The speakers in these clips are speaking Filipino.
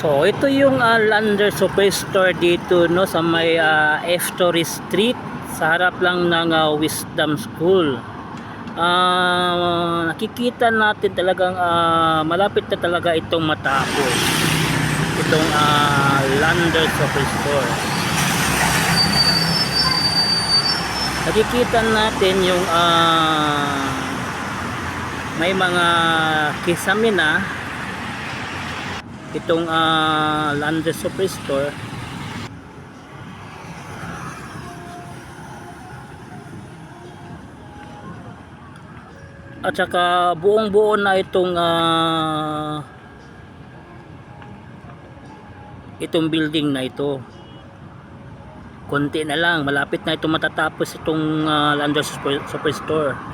So ito yung uh, Lander Superstore dito no sa may uh, F-Story Street sa harap lang ng uh, Wisdom School. Ah, nakikita natin talagang ah, malapit na talaga itong matapos. Itong uh, Lander Superstore. Nakikita natin yung ah, may mga kisame na itong uh, Lander Superstore at saka buong buo na itong ah, itong building na ito. Konti na lang malapit na ito matatapos itong uh, Landers Super- Superstore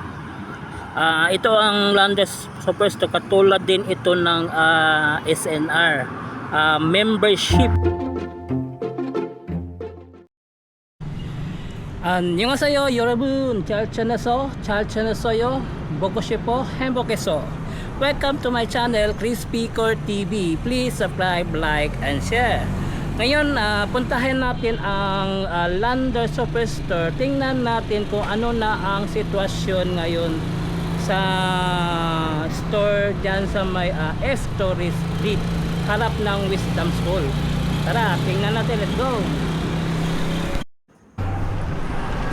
Ah, ito ang Landes Superstore katulad din ito ng ah, SNR ah, membership 안녕하세요 여러분 잘 지내서 잘 지냈어요 보고 싶어 행복해서 Welcome to my channel Crispy Core TV Please subscribe, like, and share Ngayon, ah, puntahan natin ang ah, Lander Superstore Tingnan natin kung ano na ang sitwasyon ngayon sa store dyan sa may uh, F-Story Street harap ng Wisdom School. Tara, tingnan natin, let's go!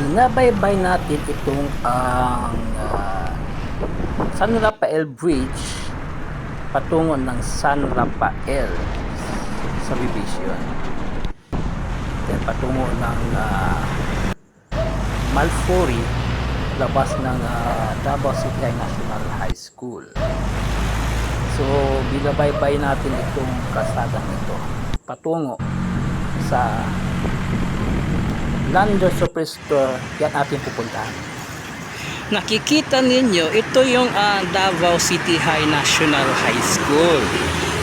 binabaybay natin itong ang ah, San Rafael Bridge patungo ng San Rafael subdivision then patungo ng uh, Malfori labas ng ah, Davao City National High School. So binabaybay natin itong kasadang ito patungo sa Lander Superstore. Yan ating pupuntahan. Nakikita ninyo ito yung ah, Davao City High National High School.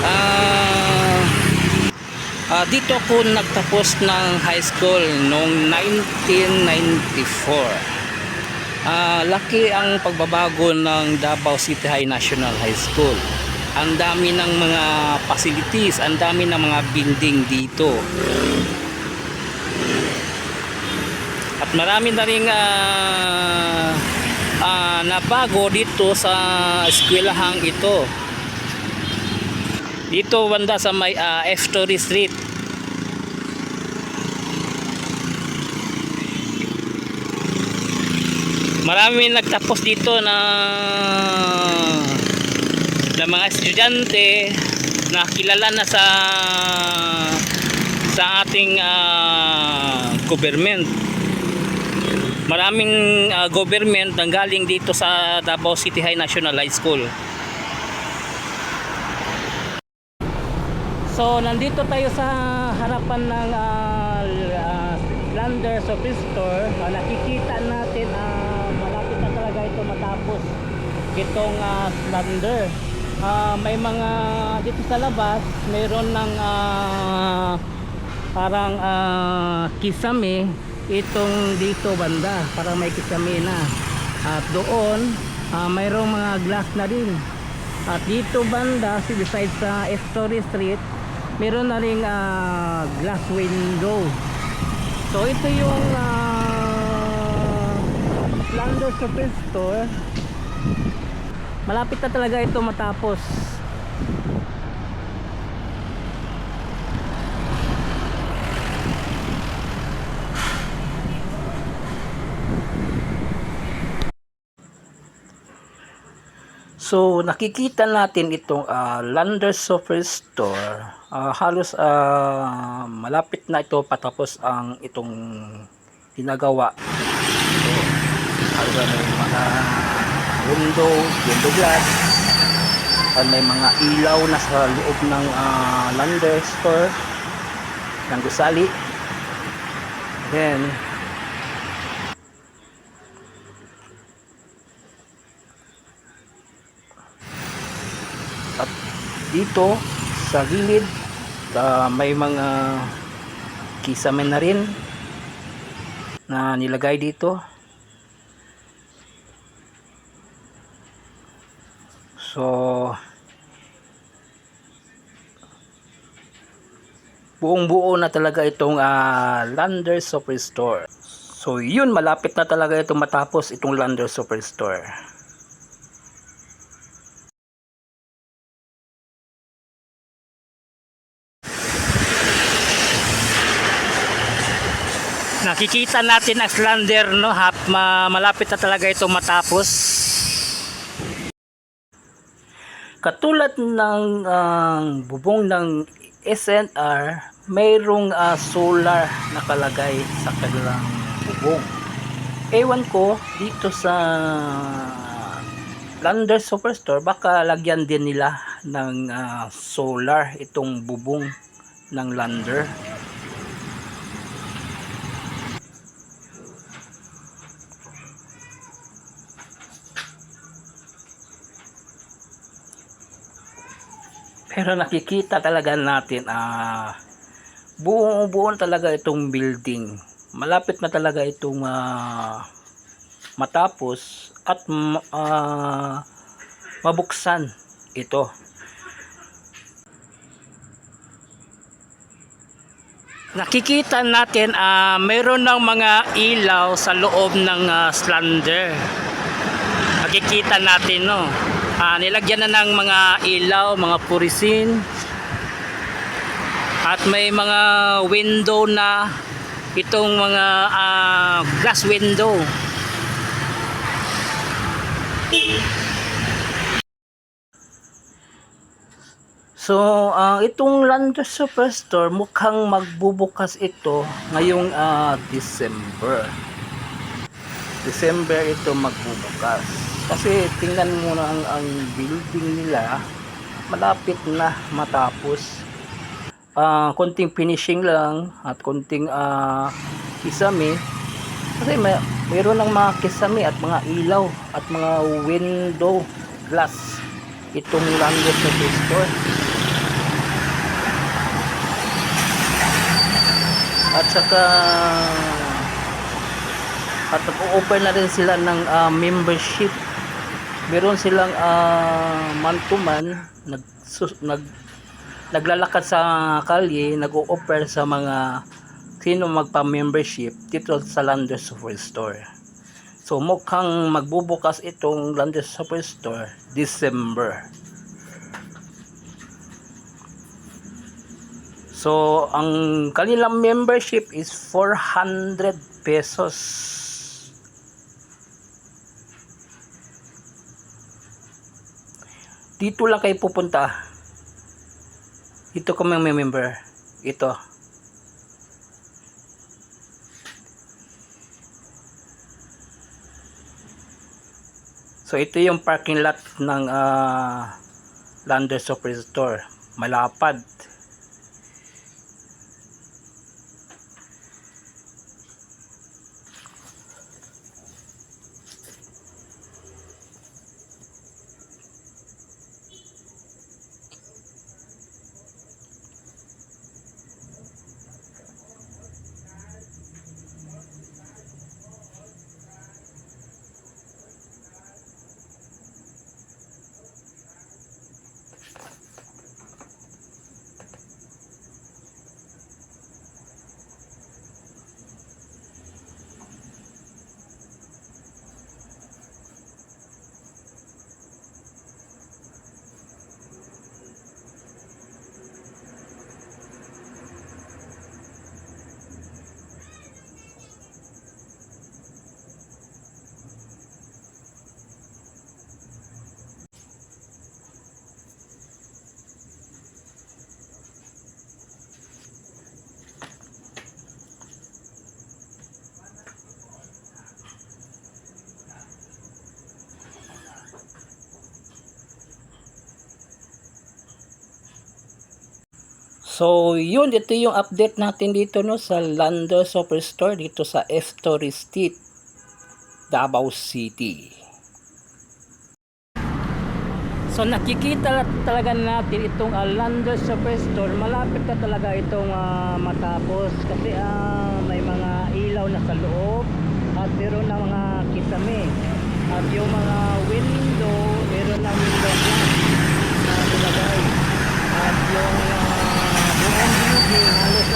Ah, ah, dito ako nagtapos ng high school noong 1994 Ah, laki ang pagbabago ng Davao City High National High School. Ang dami ng mga facilities ang dami ng mga building dito. At marami na rin ah, ah, nabago dito sa eskwelahang ito. Dito banda sa may ah, F-Story Street marami nagtapos dito na na mga estudyante na kilala na sa sa ating ah, government maraming ah, government nang galing dito sa Davao City High National High School So nandito tayo sa harapan ng uh, uh, Lander Shopping Store. Uh, nakikita natin uh, malapit na talaga ito matapos itong uh, Lander. Uh, may mga dito sa labas, mayroon ng uh, parang uh, kisame itong dito banda. Parang may kisame na. At doon, uh, mayroong mga glass na din. At dito banda, si beside sa Story Street, meron na ring ah, glass window. So ito yung uh, Lander Super Store. Malapit na talaga ito matapos. So nakikita natin itong ah, Lander Superstore. Ah, halos ah, malapit na ito patapos ang itong ginagawa. So, halos may mga window, window glass. At may mga ilaw na sa loob ng ah, Lander Store ng gusali. Then, at dito sa gilid ah, may mga kisame na rin na nilagay dito so buong buo na talaga itong ah, Lander Superstore. So yun, malapit na talaga itong matapos itong Lander Superstore. Nakikita natin ang Slander no, hap, ma, malapit na talaga itong matapos. Katulad ng ang bubong ng SNR, mayroong ah, solar nakalagay sa kanilang bubong. Ewan ko dito sa Lander Superstore baka lagyan din nila ng ah, solar itong bubong ng Lander. Pero nakikita talaga natin ah buong buo talaga itong building. Malapit na talaga itong ah, matapos at ah, mabuksan ito. Nakikita natin ah mayroon ng mga ilaw sa loob ng ah, slander. Nakikita natin no. Ah, nilagyan na ng mga ilaw, mga purisin. At may mga window na itong mga ah, glass window. So, ah, itong Lander Superstore mukhang magbubukas ito ngayong ah, December. December ito magbubukas. Kasi tingnan mo na ang, ang building nila malapit na matapos. Ah, konting finishing lang at konting ah, kisame. Kasi may, mayroon ng mga kisame at mga ilaw at mga window glass itong Lander Superstore. At saka at nag-open na rin sila ng ah, membership. Meron silang ah, man to man nag, sus- nag naglalakad sa kalye, nag-o-offer sa mga sino magpa-membership dito sa Lander Superstore. So mukhang magbubukas itong Lander Superstore December. So, ang kanilang membership is 400 pesos. Dito lang kayo pupunta. Ito kami may member. Ito. So, ito yung parking lot ng ah, Lander Superstore. Malapad. So, yun, ito yung update natin dito no sa Lando Superstore dito sa F-Story Street, Davao City. So, nakikita talaga natin itong uh, Lando Superstore. Malapit na talaga itong ah, matapos kasi ah, may mga ilaw na sa loob at meron na mga kisame. At yung mga window, meron na window glass na nilagay. At yung uh, buong building halos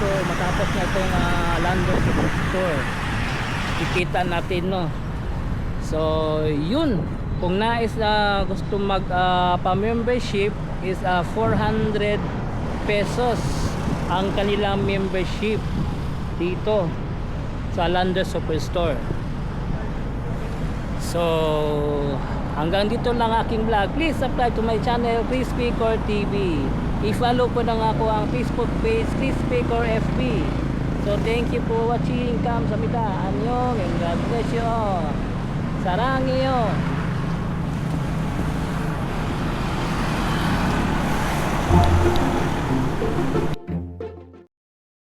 ito matapos na itong uh, Lando Store kikita natin no? So yun. Kung nais na gusto mag ah, pa-membership is ah, 400 pesos ang kanilang membership dito sa Lando Superstore so hanggang dito lang aking vlog. Please subscribe to my channel Chris Picor TV i-follow ko na nga ang Facebook page Chris Picor FB so thank you for watching. Kamsahamnida. Annyeong and God bless you all. Sarangyo